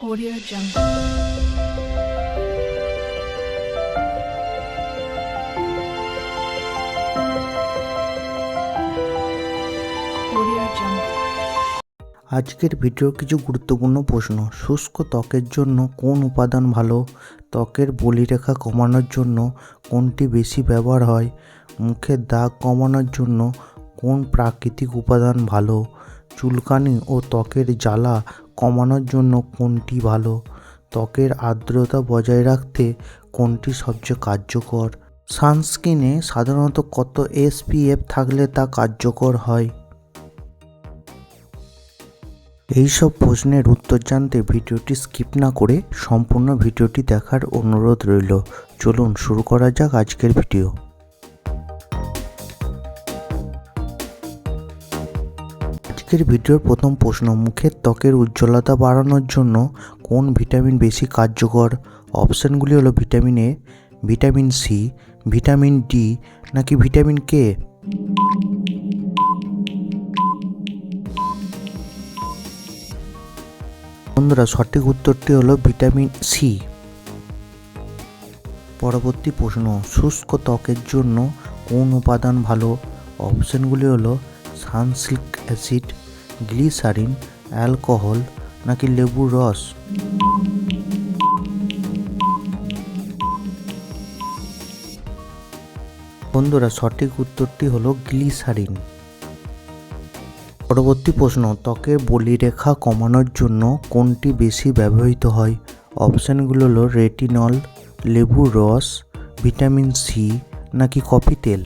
Audio Jungle. আজকের ভিডিওর কিছু গুরুত্বপূর্ণ প্রশ্ন। শুষ্ক ত্বকের জন্য কোন উপাদান ভালো? ত্বকের বলিরেখা কমানোর জন্য কোনটি বেশি ব্যবহার হয়? মুখের দাগ কমানোর জন্য কোন প্রাকৃতিক উপাদান ভালো? চুলকানি ও ত্বকের জ্বালা কমানোর জন্য কোনটি ভালো? ত্বকের আর্দ্রতা বজায় রাখতে কোনটি সবচেয়ে কার্যকর? সানস্ক্রিনে সাধারণত কত এসপিএফ থাকলে তা কার্যকর হয়? এই সব প্রশ্নের উত্তর জানতে ভিডিওটি স্কিপ না করে সম্পূর্ণ ভিডিওটি দেখার অনুরোধ রইল। চলুন শুরু করা যাক আজকের ভিডিও। আজকের ভিডিওর প্রথম প্রশ্ন, মুখের ত্বকের উজ্জ্বলতা বাড়ানোর জন্য কোন ভিটামিন বেশি কার্যকর? অপশানগুলি হলো vitamin A, vitamin C, vitamin D, নাকি ভিটামিন কে? বন্ধুরা, সঠিক উত্তরটি হলো ভিটামিন সি। পরবর্তী প্রশ্ন, শুষ্ক ত্বকের জন্য কোন উপাদান ভালো? অপশানগুলি হলো সানসিল্ক অ্যাসিড, গ্লিসারিন, অ্যালকোহল নাকি লেবুর রস? বন্ধুরা, সঠিক উত্তরটি হলো গ্লিসারিন। পরবর্তী প্রশ্ন, ত্বকের বলিরেখা কমানোর জন্য কোনটি বেশি ব্যবহৃত হয়? অপশানগুলো হলো রেটিনল, লেবুর রস, ভিটামিন সি নাকি কফি তেল?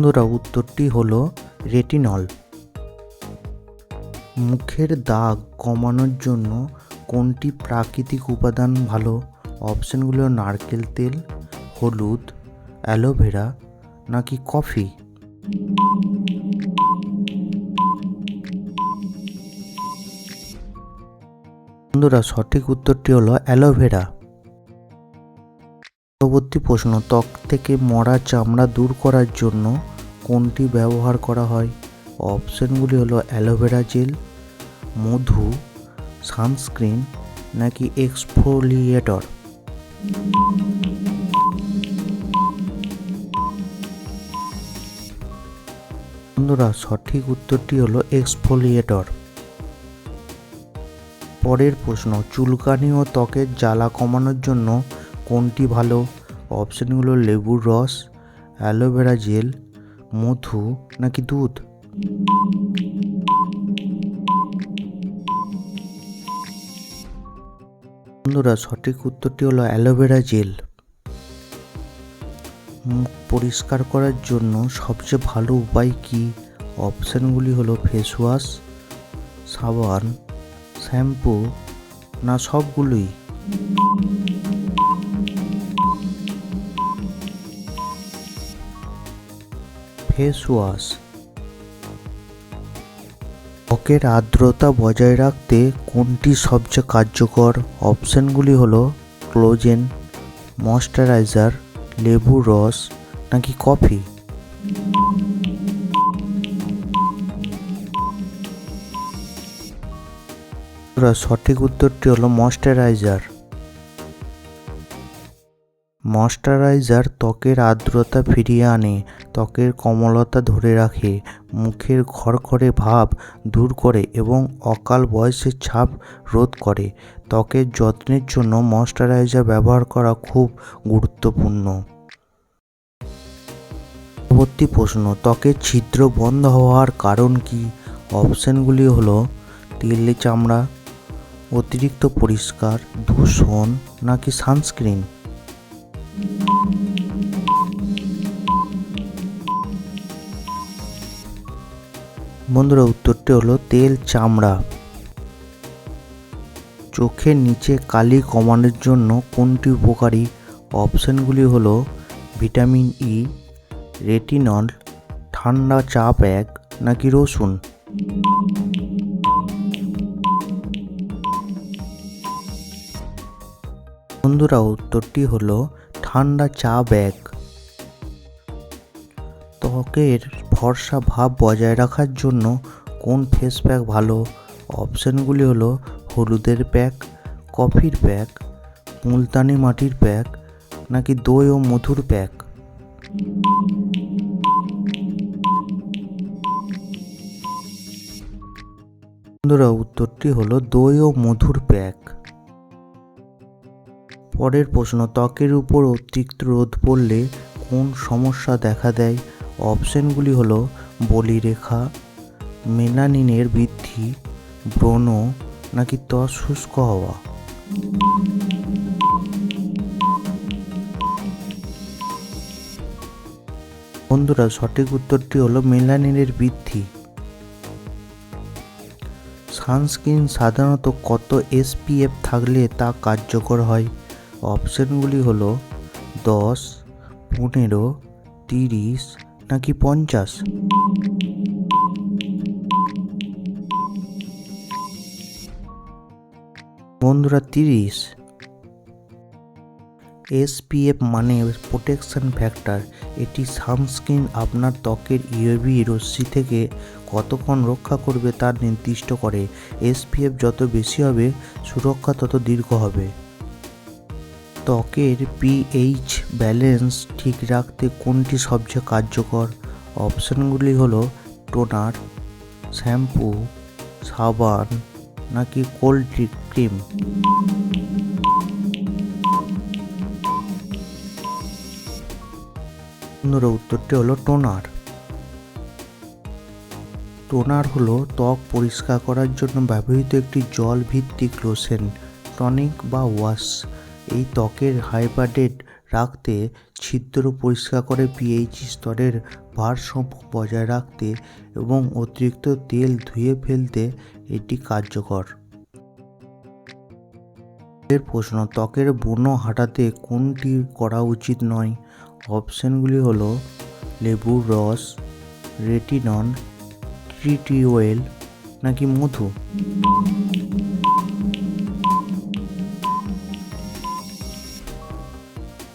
বন্ধুরা উত্তরটি হলো রেটিনল। মুখের দাগ কমানোর জন্য কোনটি প্রাকৃতিক উপাদান ভালো? অপশানগুলো নারকেল তেল, হলুদ অ্যালোভেরা নাকি কফি? বন্ধুরা, সঠিক উত্তরটি হলো অ্যালোভেরা পরবর্তী প্রশ্ন, ত্বক থেকে মরা চামড়া দূর করার জন্য কোনটি ব্যবহার করা হয়? অপশনগুলি হলো অ্যালোভেরা জেল, মধু, সানস্ক্রিন নাকি এক্সফোলিয়েটর? বন্ধুরা, সঠিক উত্তরটি হলো এক্সফোলিয়েটর। পরের প্রশ্ন, চুলকানি ও ত্বকের জ্বালা কমানোর জন্য কোনটি ভালো? অপশানগুলো লেবুর রস, অ্যালোভেরা জেল, মধু নাকি দুধ? বন্ধুরা, সঠিক উত্তরটি হলো অ্যালোভেরা জেল। মুখ পরিষ্কার করার জন্য সবচেয়ে ভালো উপায় কি? অপশানগুলি হলো ফেস ওয়াশ সাবান, শ্যাম্পু, না সবগুলোই? Face wash. ত্বকের আর্দ্রতা বজায় রাখতে কোনটি সবচেয়ে কার্যকর? অপশানগুলি হলো ক্লোজেন, ময়শ্চারাইজার লেবুর রস, নাকি কফি? সঠিক উত্তরটি হলো ময়শ্চারাইজার। ময়শ্চারাইজার ত্বকের আর্দ্রতা ফিরিয়ে আনে, ত্বকের কমলতা ধরে রাখে, মুখের খড়খড়ে ভাব দূর করে এবং অকাল বয়সের ছাপ রোধ করে। ত্বকের যত্নের জন্য ময়শ্চারাইজার ব্যবহার করা খুব গুরুত্বপূর্ণ। পরবর্তী প্রশ্ন, ত্বকের ছিদ্র বন্ধ হওয়ার কারণ কি? অপশানগুলি হলো তেলে চামড়া, অতিরিক্ত পরিষ্কার দূষণ নাকি সানস্ক্রিন? বন্ধুরা, উত্তরটি হলো তেল চামড়া। চোখের নিচে কালি কমানোর জন্য কোনটি উপকারী? অপশানগুলি হলো ভিটামিন ই রেটিনল, ঠান্ডা চা ব্যাগ নাকি রসুন? বন্ধুরা, উত্তরটি হলো ঠান্ডা চা ব্যাগ। ত্বকের ফর্সা ভাব বজায় রাখার জন্য কোন ফেস প্যাক ভালো? অপশানগুলি হলো হলুদের প্যাক কফির প্যাক মুলতানি মাটির প্যাক নাকি দই ও মধুর প্যাক বন্ধুরা, উত্তরটি হলো দই ও মধুর প্যাক পরের প্রশ্ন, ত্বকের উপর অতিরিক্ত রোদ পড়লে কোন সমস্যা দেখা দেয়? অপশনগুলি হলো বলিরেখা, মেলানিনের বৃদ্ধি, ব্রণ নাকি ত্বক শুষ্ক হওয়া। বন্ধুরা, সঠিক উত্তরটি হলো মেলানিনের বৃদ্ধি। সানস্ক্রিন সাধারণত কত এসপিএফ থাকলে তা কার্যকর হয়? অপশনগুলি হলো দশ, পনেরো, তিরিশ নাকি পঞ্চাশ? বন্ধুরা, তিরিশ। এসপিএফ মানে প্রোটেকশন ফ্যাক্টর এটি সানস্ক্রিন আপনার ত্বকের ইউভি রশ্মি থেকে কতক্ষণ রক্ষা করবে তা নির্দিষ্ট করে। এসপিএফ যত বেশি হবে, সুরক্ষা তত দীর্ঘ হবে। ত্বকের পিএইচ ব্যালেন্স ঠিক রাখতে কোনটি সবচেয়ে কার্যকর? অপশনগুলি হলো টোনার শ্যাম্পু সাবান, নাকি কোল্ড ক্রিম বন্ধুরা উত্তরটি হলো টোনার টোনার হলো ত্বক পরিষ্কার করার জন্য ব্যবহৃত একটি জল ভিত্তিক লোশন টনিক বা ওয়াশ এই ত্বকের হাইড্রেটেড রাখতে, ছিদ্র পরিষ্কার করে পিএইচ স্তরের ভারসাম্য বজায় রাখতে এবং অতিরিক্ত তেল ধুয়ে ফেলতে এটি কার্যকর। এর প্রশ্ন, ত্বকের ব্রণ হাঁটাতে কোনটি করা উচিত নয়? অপশানগুলি হলো, লেবুর রস, রেটিনন ট্রিটি অয়েল নাকি মধু?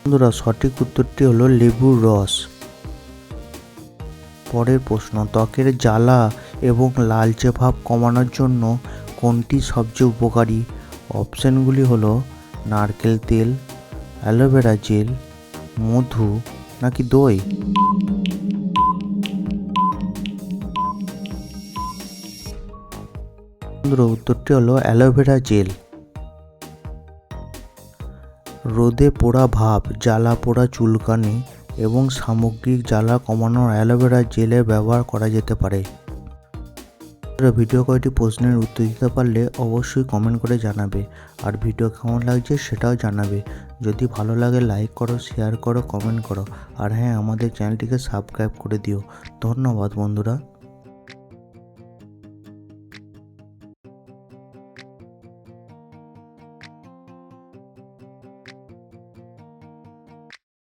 বন্ধুরা, সঠিক উত্তরটি হলো লেবুর রস। পরের প্রশ্ন, ত্বকের জ্বালা এবং লালচে ভাব কমানোর জন্য কোনটি সবচেয়ে উপকারী? অপশানগুলি হলো নারকেল তেল, অ্যালোভেরা জেল, মধু নাকি দই? উত্তরটি হলো অ্যালোভেরা জেল। রোদে পোড়া ভাব, জ্বালা পোড়া চুলকানি এবং সামগ্রিক জ্বালা কমানোর অ্যালোভেরা জেলের ব্যবহার করা যেতে পারে। ভিডিও কয়েকটি প্রশ্নের উত্তর দিতে পারলে অবশ্যই কমেন্ট করে জানাবে। আর ভিডিও কেমন লাগছে সেটাও জানাবে। যদি ভালো লাগে লাইক করো, শেয়ার করো, কমেন্ট করো। আর হ্যাঁ আমাদের চ্যানেলটিকে সাবস্ক্রাইব করে দিও। ধন্যবাদ বন্ধুরা।